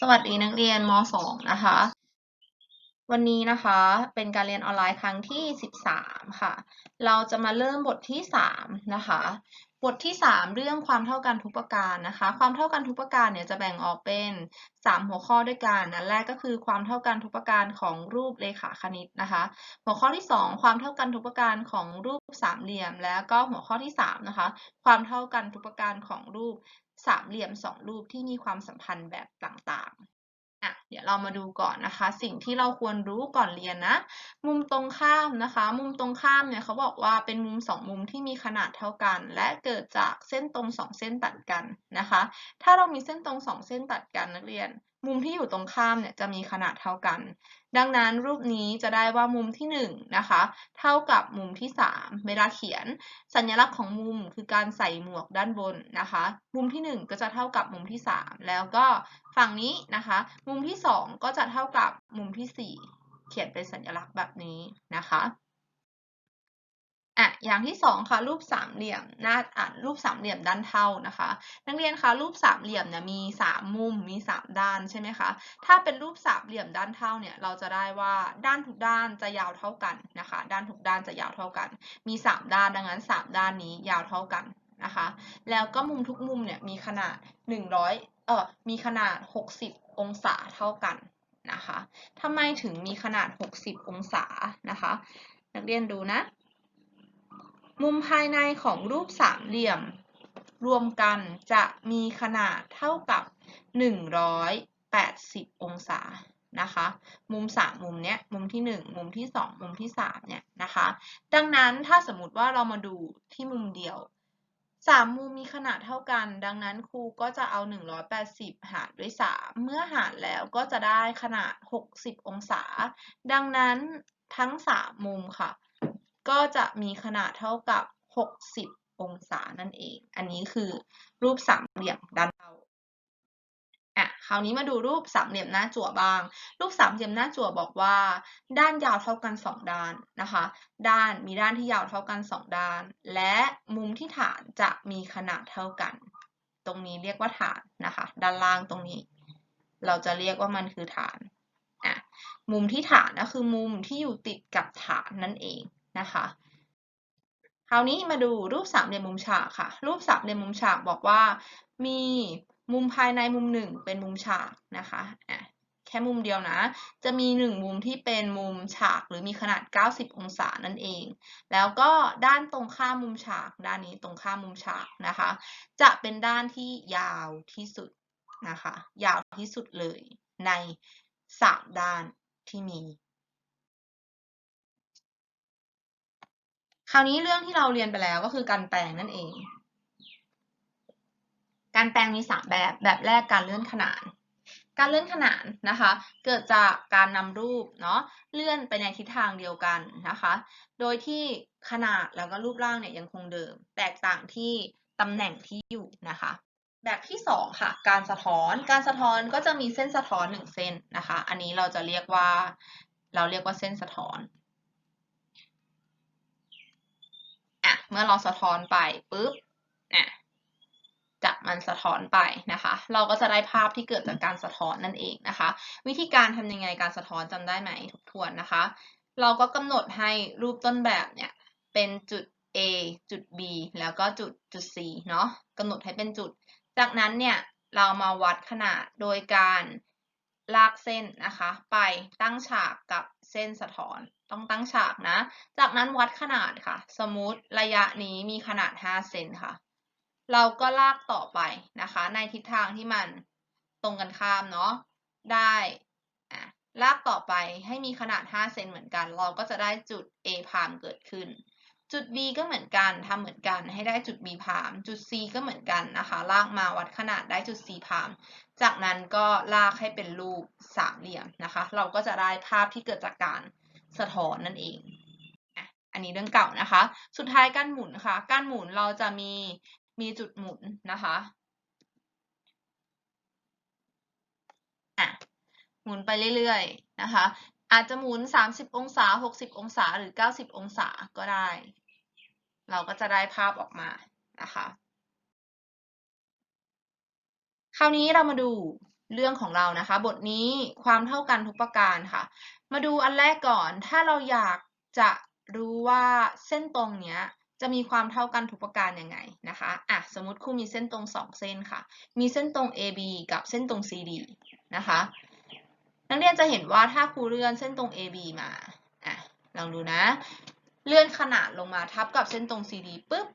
สวัสดีนักเรียนม .2 นะคะ วันนี้นะคะเป็นการเรียนออนไลน์ครั้งที่ 13 ค่ะ เราจะมาเริ่มบทที่ 3 นะคะ บทที่ 3 เรื่องความเท่ากันทุกประการนะคะ ความเท่ากันทุกประการเนี่ยจะแบ่งออกเป็น 3 หัวข้อด้วยกันอันแรกก็คือความเท่ากันทุกประการของรูปเรขาคณิตนะคะ หัวข้อที่ 2 ความเท่ากันทุกประการของรูปสามเหลี่ยม แล้วก็หัวข้อที่3นะคะ ความเท่ากันทุกประการของรูป สามเหลี่ยมสองรูปที่มีความสัมพันธ์แบบต่างๆอะเดี๋ยวเรามาดูก่อนนะคะ สิ่งที่เราควรรู้ก่อนเรียนนะ มุมตรงข้ามนะคะ มุมตรงข้ามเนี่ยเขาบอกว่าเป็นมุมสองมุมที่มีขนาดเท่ากัน และเกิดจากเส้นตรงสองเส้นตัดกันนะคะ ถ้าเรามีเส้นตรงสองเส้นตัดกันนักเรียน มุมที่อยู่ตรงข้ามเนี่ยจะมีขนาดเท่ากัน ดังนั้นรูปนี้จะได้ว่ามุมที่1นะคะ เท่ากับมุมที่ 3 เวลาเขียน สัญลักษณ์ของมุมคือการใส่หมวกด้านบนนะคะ มุมที่ 1 ก็จะเท่ากับมุมที่ 3 แล้วก็ฝั่งนี้นะคะ มุมที่ 2 ก็จะเท่ากับมุมที่ 4 เขียนเป็นสัญลักษณ์แบบนี้นะคะ อะอย่างที่สองค่ะรูปสามเหลี่ยมหน้าอะรูปสามเหลี่ยมด้านเท่านะคะ นักเรียนคะรูปสามเหลี่ยมเนี่ยมีสามมุมมีสามด้านใช่ไหมคะถ้าเป็นรูปสามเหลี่ยมด้านเท่าเนี่ยเราจะได้ว่าด้านทุกด้านจะยาวเท่ากันนะคะ ด้านทุกด้านจะยาวเท่ากัน มีสามด้านดังนั้นสามด้านนี้ยาวเท่ากันนะคะ แล้วก็มุมทุกมุมเนี่ยมีขนาด100เอ่อมีขนาด60องศาเท่ากันนะคะทำไมถึงมีขนาด60องศานะคะ นักเรียนดูนะ มุมภายในของรูปสามเหลี่ยม รวมกันจะมีขนาดเท่ากับ 180 องศานะคะ มุมสามมุมเนี้ย มุมที่ 1 มุมที่ 2 มุมที่3เนี่ยนะคะ ดังนั้นถ้าสมมติว่าเรามาดูที่มุมเดียว3มุมมีขนาดเท่ากัน ดังนั้นครูก็จะเอา 180 หารด้วย 3 เมื่อหารแล้วก็จะได้ขนาด 60 องศา ดังนั้นทั้ง 3 มุมค่ะ ก็จะมีขนาดเท่ากับ 60 องศานั่นเอง อันนี้คือรูปสามเหลี่ยมด้านเท่าอะคราวนี้มาดูรูปสามเหลี่ยมหน้าจั่วบ้าง รูปสามเหลี่ยมหน้าจั่วบอกว่า ด้านยาวเท่ากัน 2 ด้านนะคะ ด้านมีด้านที่ยาวเท่ากัน 2 ด้าน และมุมที่ฐานจะมีขนาดเท่ากัน ตรงนี้เรียกว่าฐานนะคะ ด้านล่างตรงนี้ เราจะเรียกว่ามันคือฐานอะมุมที่ฐานก็คือมุมที่อยู่ติดกับฐานนั่นเอง นะคะ คราวนี้มาดูรูปสามเหลี่ยมมุมฉากค่ะ รูปสามเหลี่ยมมุมฉากบอกว่า มีมุมภายในมุมหนึ่งเป็นมุมฉากนะคะแค่มุมเดียวนะ จะมีหนึ่งมุมที่เป็นมุมฉากหรือมีขนาด 90 องศานั่นเอง แล้วก็ด้านตรงข้ามมุมฉาก ด้านนี้ตรงข้ามมุมฉากนะคะ จะเป็นด้านที่ยาวที่สุดนะคะ ยาวที่สุดเลยใน 3 ด้านที่มี คราวนี้เรื่องที่เราเรียนไปแล้วก็คือการแปลงนั่นเอง การแปลงมีสามแบบ แบบแรกการเลื่อนขนาน การเลื่อนขนานนะคะ เกิดจากการนำรูปเนาะเลื่อนไปในทิศทางเดียวกันนะคะ โดยที่ขนาดแล้วก็รูปร่างเนี่ยยังคงเดิม แตกต่างที่ตำแหน่งที่อยู่นะคะ แบบที่สองค่ะ การสะท้อน การสะท้อนก็จะมีเส้นสะท้อนหนึ่งเส้นนะคะ อันนี้เราจะเรียกว่าเราเรียกว่าเส้นสะท้อน เมื่อเราสะท้อนไปปุ๊บเนี่ยจะมันสะท้อนไปนะคะ เราก็จะได้ภาพที่เกิดจากการสะท้อนนั่นเองนะคะ วิธีการทำยังไงการสะท้อนจำได้ไหมทบทวนนะคะ เราก็กำหนดให้รูปต้นแบบเนี่ยเป็นจุด A จุด B แล้วก็จุดจุด C เนาะกำหนดให้เป็นจุด จากนั้นเนี่ยเรามาวัดขนาดโดยการ ลากเส้นนะคะ ไปตั้งฉากกับเส้นสะท้อน ต้องตั้งฉากนะ จากนั้นวัดขนาดค่ะ สมมติระยะนี้มีขนาด 5 เซนค่ะ เราก็ลากต่อไปนะคะ ในทิศทางที่มันตรงกันข้ามเนาะ ได้ลากต่อไปให้มีขนาด 5 เซนเหมือนกัน เราก็จะได้จุด A พามเกิดขึ้น จุด B ก็เหมือนกันทำเหมือนกันให้ได้จุด B พาม จุด C ก็เหมือนกันนะคะ ลากมาวัดขนาดได้จุด C พาม จากนั้นก็ลากให้เป็นรูปสามเหลี่ยมนะคะ เราก็จะได้ภาพที่เกิดจากการสะท้อนนั่นเองอันนี้เรื่องเก่านะคะ สุดท้ายการหมุนค่ะ การหมุนเราจะมีมีจุดหมุนนะคะอะหมุนไปเรื่อยๆนะคะ อาจจะหมุน 30 องศา 60 องศาหรือ 90 องศาก็ได้ เราก็จะได้ภาพออกมานะคะ คราวนี้เรามาดูเรื่องของเรานะคะ บทนี้ความเท่ากันทุกประการค่ะ มาดูอันแรกก่อน ถ้าเราอยากจะรู้ว่าเส้นตรงเนี้ยจะมีความเท่ากันทุกประการยังไงนะคะอะสมมติครูมีเส้นตรง 2 เส้นค่ะ มีเส้นตรง AB กับเส้นตรง CD นะคะ นักเรียนจะเห็นว่าถ้าครูเลื่อนเส้นตรง AB มาอะลองดูนะ เลื่อนขนาดลงมาทับกับเส้นตรง CD ปุ๊บ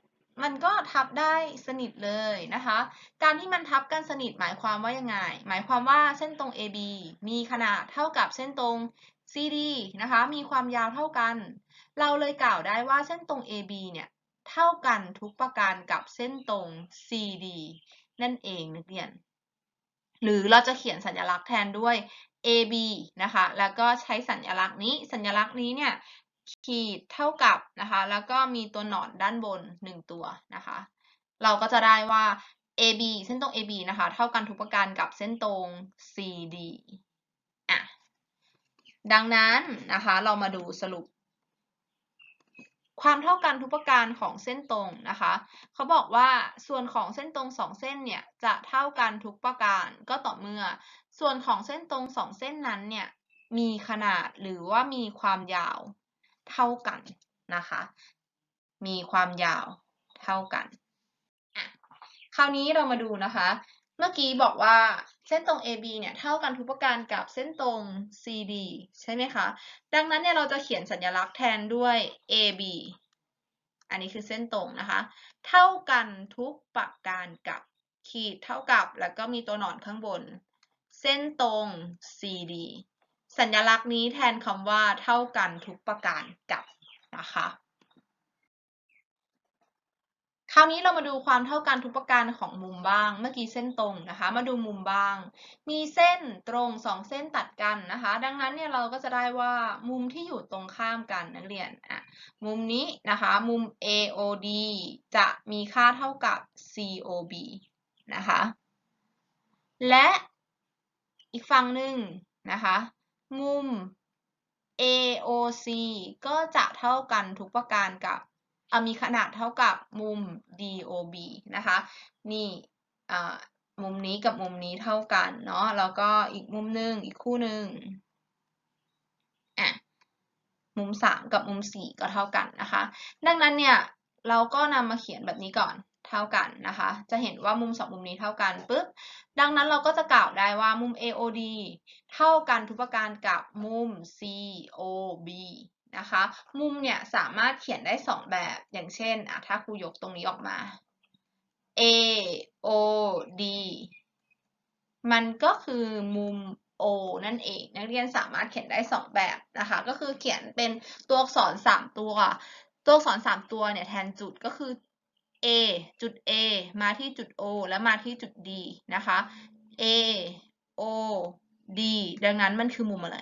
มันก็ทับได้สนิทเลยนะคะ การที่มันทับกันสนิทหมายความว่ายังไง หมายความว่าเส้นตรง AB มีขนาดเท่ากับเส้นตรง CD นะคะ มีความยาวเท่ากัน เราเลยกล่าวได้ว่าเส้นตรง AB เนี่ยเท่ากันทุกประการกับเส้นตรง CD นั่นเองนักเรียน หรือเราจะเขียนสัญลักษณ์แทนด้วย AB นะคะ แล้วก็ใช้สัญลักษณ์นี้ สัญลักษณ์นี้เนี่ยขีดเท่ากับนะคะ แล้วก็มีตัวหนอนด้านบน 1 ตัวนะคะ เราก็จะได้ว่า AB เส้นตรง AB นะคะ เท่ากันทุกประการกับเส้นตรง CD อะ ดังนั้นนะคะ เรามาดูสรุป ความเท่ากันทุกประการของเส้นตรงนะคะ เขาบอกว่าส่วนของเส้นตรงสองเส้นเนี่ยจะเท่ากันทุกประการก็ต่อเมื่อ ส่วนของเส้นตรงสองเส้นนั้นเนี่ยมีขนาดหรือว่ามีความยาวเท่ากันนะคะ มีความยาวเท่ากัน คราวนี้เรามาดูนะคะ เมื่อกี้บอกว่า ส้นตรง AB เนี่ยเท่ากันทุกประการกับเส้นตรง CD ใช่ไหมคะ ดังนั้นเนี่ยเราจะเขียนสัญลักษณ์แทนด้วย AB อันนี้คือเส้นตรงนะคะ เท่ากันทุกประการกับขีดเท่ากับ แล้วก็มีตัวหนอนข้างบน เส้นตรง CD สัญลักษณ์นี้แทนคำว่าเท่ากันทุกประการกับนะคะ คราวนี้เรามาดูความเท่ากันทุกประการของมุมบ้าง เมื่อกี้เส้นตรงนะคะ มาดูมุมบ้าง มีเส้นตรงสองเส้นตัดกันนะคะ ดังนั้นเนี่ยเราก็จะได้ว่ามุมที่อยู่ตรงข้ามกันนักเรียนอะมุมนี้นะคะ มุม AOD จะมีค่าเท่ากับ COB นะคะ และอีกฝั่งหนึ่งนะคะ มุม AOC ก็จะเท่ากันทุกประการกับ มีขนาดเท่ากับมุม DOB นะคะ นี่มุมนี้กับมุมนี้เท่ากันเนาะ แล้วก็อีกมุมหนึ่งอีกคู่หนึ่งอะมุม 3 กับมุม 4 ก็เท่ากันนะคะ ดังนั้นเนี่ยเราก็นำมาเขียนแบบนี้ก่อนเท่ากันนะคะ จะเห็นว่ามุม 2 มุมนี้เท่ากันปุ๊บ ดังนั้นเราก็จะกล่าวได้ว่ามุม AOD เท่ากันทุกประการกับมุม COB นะคะ มุมเนี่ยสามารถเขียนได้ 2 แบบอย่างเช่นอะถ้าครูยกตรงนี้ออกมา A O D มันก็คือมุม O นั่นเอง นักเรียนสามารถเขียนได้ 2 แบบนะคะ ก็คือเขียนเป็นตัวอักษร 3 ตัว ตัวอักษร 3 ตัวเนี่ยแทนจุดก็คือ A จุด A มาที่จุด O แล้วมาที่จุด D นะคะ A O D ดังนั้นมันคือมุมอะไร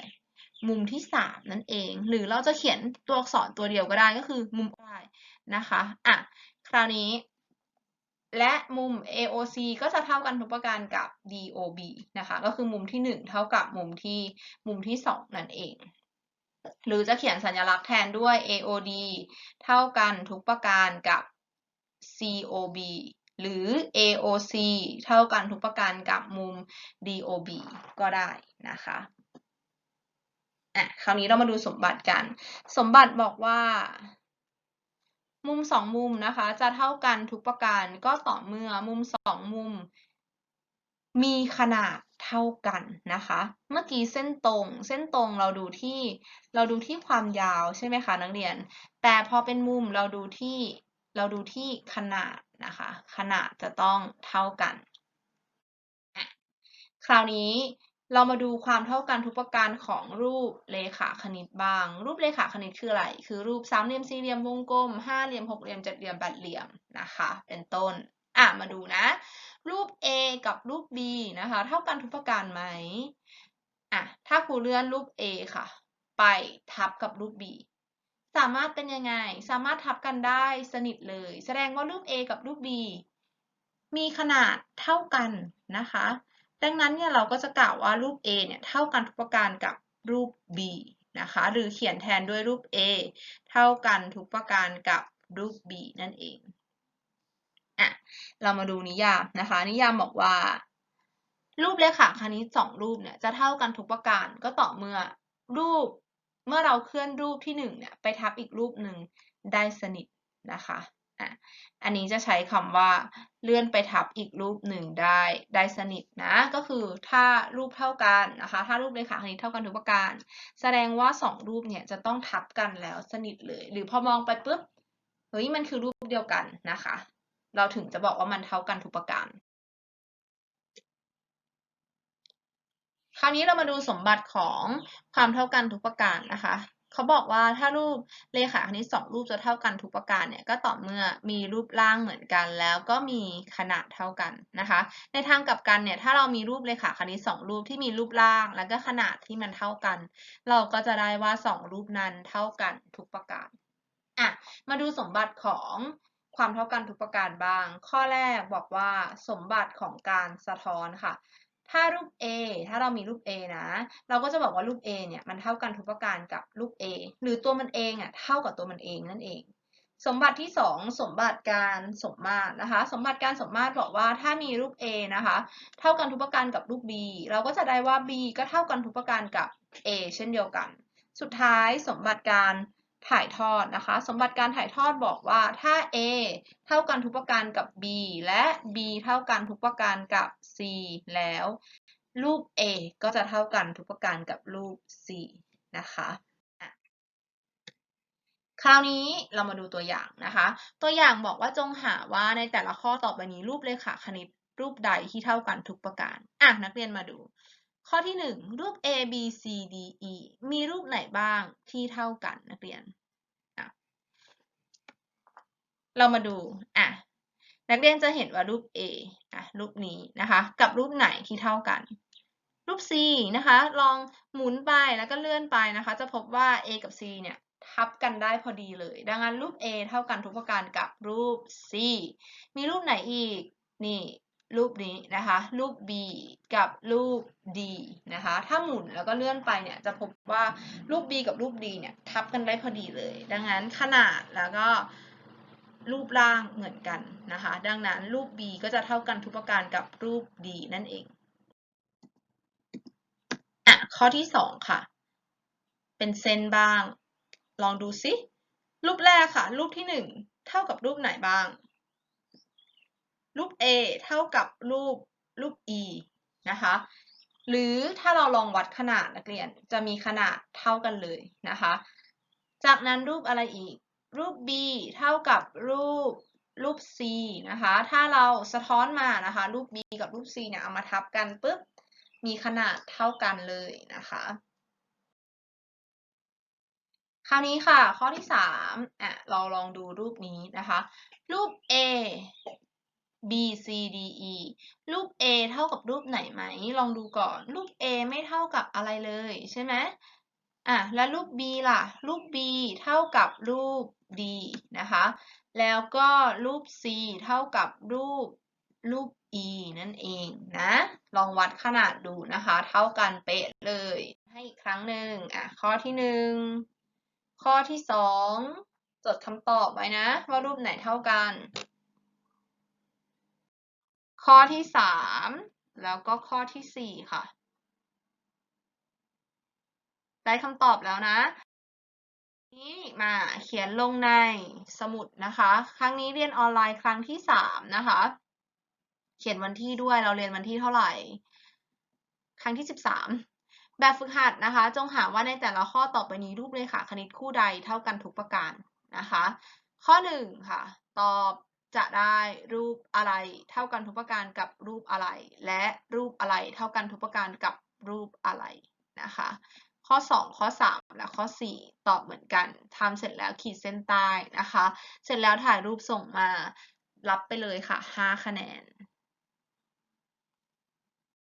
มุมที่ 3 นั่นเอง หรือเราจะเขียนตัวอักษรตัวเดียวก็ได้ก็คือมุมได้นะคะอะคราวนี้ และมุม AOC ก็จะเท่ากันทุกประการกับ DOB นะคะก็คือมุมที่ 1 เท่ากับมุมที่มุมที่ 2 นั่นเอง หรือจะเขียนสัญลักษณ์แทนด้วย AOD เท่ากันทุกประการกับ COB หรือ AOC เท่ากันทุกประการกับมุม DOB ก็ได้นะคะ อะคราวนี้เรามาดูสมบัติกัน สมบัติบอกว่า มุมสองมุมนะคะ จะเท่ากันทุกประการก็ต่อเมื่อมุมสองมุม มีขนาดเท่ากันนะคะ เมื่อกี้เส้นตรง เส้นตรงเราดูที่เราดูที่ความยาวใช่ไหมคะนักเรียน แต่พอเป็นมุมเราดูที่เราดูที่ขนาดนะคะ ขนาดจะต้องเท่ากัน คราวนี้ เรามาดูความเท่ากันทุกประการของรูปเลขาคณิตบ้าง รูปเลขาคณิตคืออะไร คือรูปสามเหลี่ยมสี่เหลี่ยมวงกลมห้าเหลี่ยมหกเหลี่ยมเจ็ดเหลี่ยมแปดเหลี่ยมนะคะ เป็นต้น อะมาดูนะ รูป A กับรูป B นะคะ เท่ากันทุกประการไหมอะถ้าครูเลื่อนรูป A ค่ะ ไปทับกับรูป B สามารถเป็นยังไง สามารถทับกันได้สนิทเลย แสดงว่ารูป A กับรูป B มีขนาดเท่ากันนะคะ ดังนั้นเนี่ยเราก็จะกล่าวว่ารูป A เนี่ยเท่ากันทุกประการกับรูป B นะคะหรือเขียนแทนด้วยรูป A เท่ากันทุกประการกับรูป B นั่นเองอะเรามาดูนิยามนะคะ นิยามบอกว่า รูปเลขาคณิตสองรูปเนี่ยจะเท่ากันทุกประการก็ต่อเมื่อรูปเมื่อเราเคลื่อนรูปที่หนึ่งเนี่ยไปทับอีกรูปหนึ่งได้สนิทนะคะ อะอันนี้จะใช้คำว่าเลื่อนไปทับอีกรูปหนึ่งได้ได้สนิทนะ ก็คือถ้ารูปเท่ากันนะคะ ถ้ารูปเลขาคณิตเท่ากันทุกประการ แสดงว่าสองรูปเนี่ยจะต้องทับกันแล้วสนิทเลย หรือพอมองไปปุ๊บเฮ้ยมันคือรูปเดียวกันนะคะ เราถึงจะบอกว่ามันเท่ากันทุกประการคราวนี้เรามาดูสมบัติของความเท่ากันทุกประการนะคะ เขาบอกว่าถ้ารูปเลขาคณิตสองรูปจะเท่ากันทุกประการเนี่ยก็ต่อเมื่อมีรูปร่างเหมือนกัน แล้วก็มีขนาดเท่ากันนะคะ ในทางกลับกันเนี่ยถ้าเรามีรูปเลขาคณิตสองรูปที่มีรูปร่างแล้วก็ขนาดที่มันเท่ากัน เราก็จะได้ว่าสองรูปนั้นเท่ากันทุกประการอะมาดูสมบัติของความเท่ากันทุกประการบ้าง ข้อแรกบอกว่าสมบัติของการสะท้อนค่ะ ถ้ารูป A ถ้าเรามีรูป A นะ เราก็จะบอกว่ารูป A เนี่ยมันเท่ากันทุกประการกับรูป A หรือตัวมันเองอะเท่ากับตัวมันเองนั่นเอง สมบัติที่ 2 สมบัติการสมมาตรนะคะ สมบัติการสมมาตรบอกว่าถ้ามีรูป A นะคะ เท่ากันทุกประการกับรูป B เราก็จะได้ว่า B ก็เท่ากันทุกประการกับ A เช่นเดียวกัน สุดท้ายสมบัติการ ถ่ายทอดนะคะ สมบัติการถ่ายทอดบอกว่าถ้า A เท่ากันทุกประการกับ B และ B เท่ากันทุกประการกับ C แล้ว รูป A ก็จะเท่ากันทุกประการกับรูป C นะคะอะคราวนี้เรามาดูตัวอย่างนะคะ ตัวอย่างบอกว่าจงหาว่าในแต่ละข้อต่อไปนี้รูปเลขาคณิตรูปใดที่เท่ากันทุกประการ อะนักเรียนมาดู ข้อที่ 1 รูป A B C D E มีรูปไหนบ้างที่เท่ากันนักเรียน เรามาดูอะนักเรียนจะเห็นว่ารูป A อะรูปนี้นะคะ กับรูปไหนที่เท่ากัน รูป C นะคะ ลองหมุนไปแล้วก็เลื่อนไปนะคะ จะพบว่า A กับ C เนี่ยทับกันได้พอดีเลย ดังนั้นรูป A เท่ากันทุกประการกับรูป C มีรูปไหนอีก นี่ รูปนี้นะคะ รูป B กับรูป D นะคะ ถ้าหมุนแล้วก็เลื่อนไปเนี่ยจะพบว่ารูป B กับรูป D เนี่ยทับกันได้พอดีเลย ดังนั้นขนาดแล้วก็รูปร่างเหมือนกันนะคะ ดังนั้นรูป B ก็จะเท่ากันทุกประการกับรูป D นั่นเองอะข้อที่สองค่ะ เป็นเส้นบ้าง ลองดูซิ รูปแรกค่ะ รูปที่หนึ่งเท่ากับรูปไหนบ้าง A เท่ากับรูปรูป E นะคะ หรือถ้าเราลองวัดขนาดนักเรียนจะมีขนาดเท่ากันเลยนะคะ จากนั้นรูปอะไรอีก รูป B เท่ากับรูปรูป C นะคะ ถ้าเราสะท้อนมานะคะ รูป B กับรูป C เนี่ยเอามาทับกันปุ๊บมีขนาดเท่ากันเลยนะคะ คราวนี้ค่ะ ข้อที่สามอะเราลองดูรูปนี้นะคะ รูป A B C D E รูป A เท่ากับรูปไหนไหม ลองดูก่อน รูป A ไม่เท่ากับอะไรเลยใช่ไหมอะ แล้วรูป B ล่ะ รูป B เท่ากับรูป D นะคะ แล้วก็รูป C เท่ากับรูปรูป E นั่นเองนะ ลองวัดขนาดดูนะคะ เท่ากันเป๊ะเลย ให้อีกครั้งหนึ่งอะ ข้อที่หนึ่ง ข้อที่สอง จดคำตอบไว้นะ ว่ารูปไหนเท่ากัน ข้อที่สามแล้วก็ข้อที่สี่ค่ะ ได้คำตอบแล้วนะ นี้มาเขียนลงในสมุดนะคะ ครั้งนี้เรียนออนไลน์ครั้งที่สามนะคะ เขียนวันที่ด้วยเราเรียนวันที่เท่าไหร่ ครั้งที่สิบสามแบบฝึกหัดนะคะ จงหาว่าในแต่ละข้อต่อไปนี้รูปเลขาคณิตคู่ใดเท่ากันทุกประการนะคะ ข้อหนึ่งค่ะ ตอบ จะได้รูปอะไรเท่ากันทุกประการกับรูปอะไร และรูปอะไรเท่ากันทุกประการกับรูปอะไรนะคะ ข้อ 2 ข้อ 3 และข้อ 4 ตอบเหมือนกันทำเสร็จแล้วขีดเส้นใต้นะคะ เสร็จแล้วถ่ายรูปส่งมารับไปเลยค่ะ 5 คะแนน